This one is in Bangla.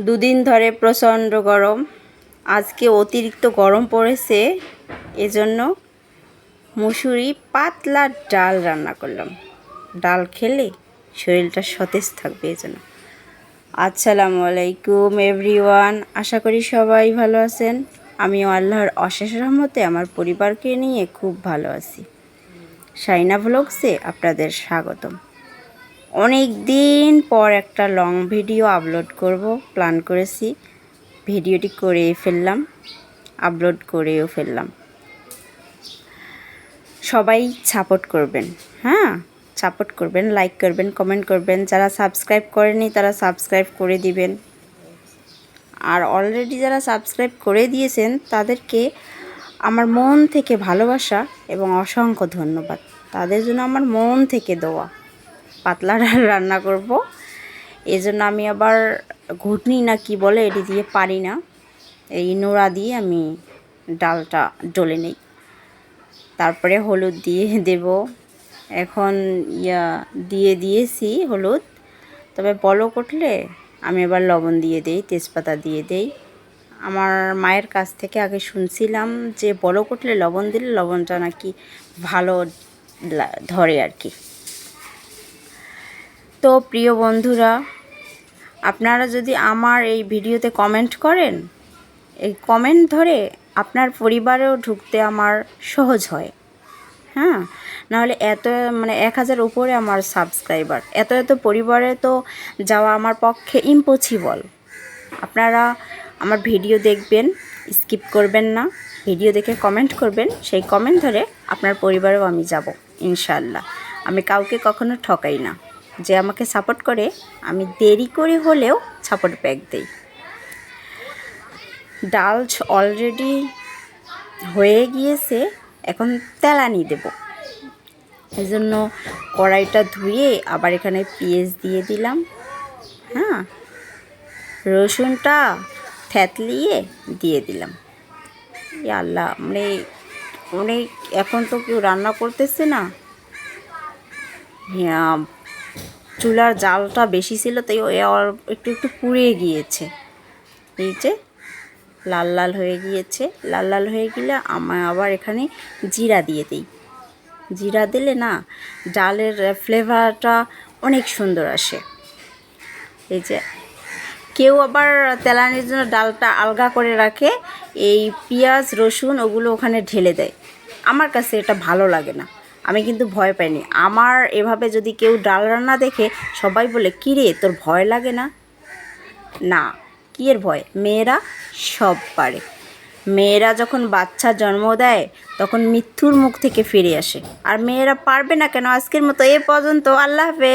দুদিন ধরে প্রচণ্ড গরম। আজকে অতিরিক্ত গরম পড়েছে, এজন্য মুসুরি পাতলা ডাল রান্না করলাম। ডাল খেলে শরীরটা সতেজ থাকবে এজন্য। আসসালামু আলাইকুম এভরিওয়ান, আশা করি সবাই ভালো আছেন। আমিও আল্লাহর অশেষ রহমতে আমার পরিবারকে নিয়ে খুব ভালো আছি। সাইনা ভ্লগসে আপনাদের স্বাগতম। অনেক দিন পর একটা লং ভিডিও আপলোড করব প্ল্যান করেছি। ভিডিওটি করে ফেললাম আপলোড করেও ফেললাম। সবাই সাপোর্ট করবেন হ্যাঁ? সাপোর্ট করবেন লাইক করবেন কমেন্ট করবেন। যারা সাবস্ক্রাইব করেনি, তারা সাবস্ক্রাইব করে দিবেন। আর অলরেডি যারা সাবস্ক্রাইব করে দিয়েছেন, তাদেরকে আমার মন থেকে ভালোবাসা এবং অসংখ্য ধন্যবাদ। তাদের জন্য আমার মন থেকে দেওয়া পাতলা রান্না করব। এই জন্য আমি আবার ঘুটনি না কি বলে এটি দিয়ে পারি না। এই নোড়া দিয়ে আমি ডালটা ডলে নেই। তারপরে হলুদ দিয়ে দেব। এখন ইয়া দিয়ে দিয়েছি হলুদ। তবে বলক উঠলে আমি এবার লবণ দিয়ে দেই, তেজপাতা দিয়ে দেই। আমার মায়ের কাছ থেকে আগে শুনছিলাম যে বলক উঠলে লবণ দিলে লবণটা নাকি ভালো ধরে আর কি। তো প্রিয় বন্ধুরা, আপনারা যদি আমার এই ভিডিওতে কমেন্ট করেন, এই কমেন্ট ধরে আপনার পরিবারেও ঢুকতে আমার সহজ হয়। হ্যাঁ নাহলে এত মানে এক হাজার উপরে আমার সাবস্ক্রাইবার এত এত পরিবারে তো যাওয়া আমার পক্ষে ইম্পসিবল আপনারা আমার ভিডিও দেখবেন স্কিপ করবেন না, ভিডিও দেখে কমেন্ট করবেন, সেই কমেন্ট ধরে আপনার পরিবারেও আমি যাব ইনশাল্লাহ আমি কাউকে কখনো ঠকাই না। যে আমাকে সাপোর্ট করে, আমি দেরি করে হলেও সাপোর্ট ব্যাক দিই। ডাল অলরেডি হয়ে গিয়েছে, এখন তেলানি দেব। এই জন্য কড়াইটা ধুয়ে আবার এখানে পেঁয়াজ দিয়ে দিলাম। হ্যাঁ রসুনটা থ্যাতলিয়ে দিয়ে দিলাম। আল্লাহ মানে অনেক এখন তো কেউ রান্না করতেছে না। চুলার জালটা বেশি ছিল, তাই একটু একটু পুড়ে গিয়েছে। এই যে লাল লাল হয়ে গিয়েছে। লাল লাল হয়ে গেলে আমি আবার এখানে জিরা দিয়ে দিই। জিরা দিলে না ডালের ফ্লেভারটা অনেক সুন্দর আসে। এই যে কেউ আবার তেলানির জন্য ডালটা আলগা করে রাখে, এই পেঁয়াজ, রসুন ওগুলো ওখানে ঢেলে দেয়। আমার কাছে এটা ভালো লাগে না। আমি কিন্তু ভয় পাইনি। আমার এভাবে যদি কেউ ডাল রান্না দেখে সবাই বলে, কী রে, তোর ভয় লাগে না? না, কী এর ভয়? মেয়েরা সব পারে। মেয়েরা যখন বাচ্চা জন্ম দেয়, তখন মৃত্যুর মুখ থেকে ফিরে আসে। আর মেয়েরা পারবে না কেন? আজকের মতো এ পর্যন্ত। আল্লাহ হাফেজ।